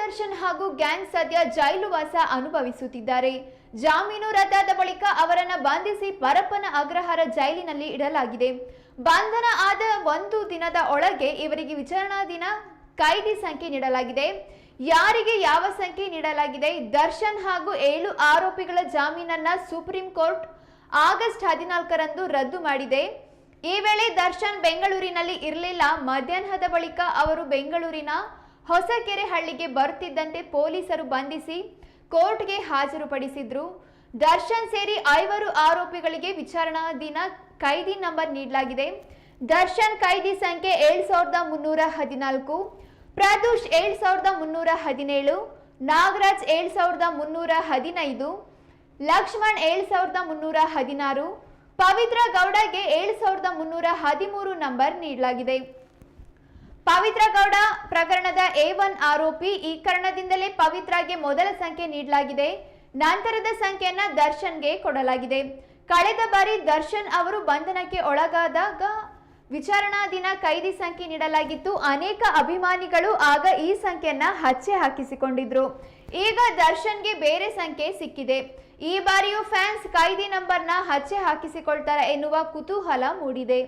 ದರ್ಶನ್ ಹಾಗೂ ಗ್ಯಾಂಗ್ ಸದ್ಯ ಜೈಲುವಾಸ ಅನುಭವಿಸುತ್ತಿದ್ದಾರೆ. ಜಾಮೀನು ರದ್ದಾದ ಬಳಿಕ ಅವರನ್ನ ಬಂಧಿಸಿ ಪರಪ್ಪನ ಅಗ್ರಹಾರ ಜೈಲಿನಲ್ಲಿ ಇಡಲಾಗಿದೆ. ಬಂಧನ ಆದ ಒಂದು ದಿನದ ಒಳಗೆ ಇವರಿಗೆ ವಿಚಾರಣಾ ದಿನ ಕೈದಿ ಸಂಖ್ಯೆ ನೀಡಲಾಗಿದೆ. ಯಾರಿಗೆ ಯಾವ ಸಂಖ್ಯೆ ನೀಡಲಾಗಿದೆ? ದರ್ಶನ್ ಹಾಗೂ ಏಳು ಆರೋಪಿಗಳ ಜಾಮೀನನ್ನ ಸುಪ್ರೀಂ ಕೋರ್ಟ್ ಆಗಸ್ಟ್ ಹದಿನಾಲ್ಕರಂದು ರದ್ದು ಮಾಡಿದೆ. ಈ ವೇಳೆ ದರ್ಶನ್ ಬೆಂಗಳೂರಿನಲ್ಲಿ ಇರಲಿಲ್ಲ. ಮಧ್ಯಾಹ್ನದ ಬಳಿಕ ಅವರು ಬೆಂಗಳೂರಿನ ಹೊಸಕೆರೆ ಹಳ್ಳಿಗೆ ಬರುತ್ತಿದ್ದಂತೆ ಪೊಲೀಸರು ಬಂಧಿಸಿ ಕೋರ್ಟ್ಗೆ ಹಾಜರುಪಡಿಸಿದ್ರು. ದರ್ಶನ್ ಸೇರಿ ಐವರು ಆರೋಪಿಗಳಿಗೆ ವಿಚಾರಣಾ ದಿನ ಕೈದಿ ನಂಬರ್ ನೀಡಲಾಗಿದೆ. ದರ್ಶನ್ ಕೈದಿ ಸಂಖ್ಯೆ ಏಳು ಸಾವಿರದ ಮುನ್ನೂರ ಹದಿನಾಲ್ಕು, ಪ್ರದೂಷ್ ಏಳು ಸಾವಿರದ ಮುನ್ನೂರ ಹದಿನೇಳು, ನಾಗರಾಜ್ ಏಳು ಸಾವಿರದ ಮುನ್ನೂರ ಹದಿನೈದು, ಲಕ್ಷ್ಮಣ್ ಏಳು ಸಾವಿರದ ಮುನ್ನೂರ ಹದಿನಾರು, ಪವಿತ್ರ ಗೌಡಗೆ ಏಳು ಸಾವಿರದ ಮುನ್ನೂರ ಹದಿಮೂರು ನಂಬರ್ ನೀಡಲಾಗಿದೆ. ಪವಿತ್ರ ಗೌಡ ಪ್ರಕರಣದ ಎ ಒನ್ ಆರೋಪಿ ಈ ಕಾರಣದಿಂದಲೇ ಪವಿತ್ರಗೆ ಮೊದಲ ಸಂಖ್ಯೆ ನೀಡಲಾಗಿದೆ. ನಂತರದ ಸಂಖ್ಯೆಯನ್ನ ದರ್ಶನ್ಗೆ ಕೊಡಲಾಗಿದೆ. ಕಳೆದ ಬಾರಿ ದರ್ಶನ್ ಅವರು ಬಂಧನಕ್ಕೆ ಒಳಗಾದಾಗ ವಿಚಾರಣಾ ದಿನ ಕೈದಿ ಸಂಖ್ಯೆ ನೀಡಲಾಗಿತ್ತು. ಅನೇಕ ಅಭಿಮಾನಿಗಳು ಆಗ ಈ ಸಂಖ್ಯೆಯನ್ನ ಹಚ್ಚೆ ಹಾಕಿಸಿಕೊಂಡಿದ್ರು. ಈಗ ದರ್ಶನ್ಗೆ ಬೇರೆ ಸಂಖ್ಯೆ ಸಿಕ್ಕಿದೆ. ಈ ಬಾರಿಯೂ ಫ್ಯಾನ್ಸ್ ಕೈದಿ ನಂಬರ್ನ ಹಚ್ಚೆ ಹಾಕಿಸಿಕೊಳ್ತಾರೆ ಎನ್ನುವ ಕುತೂಹಲ ಮೂಡಿದೆ.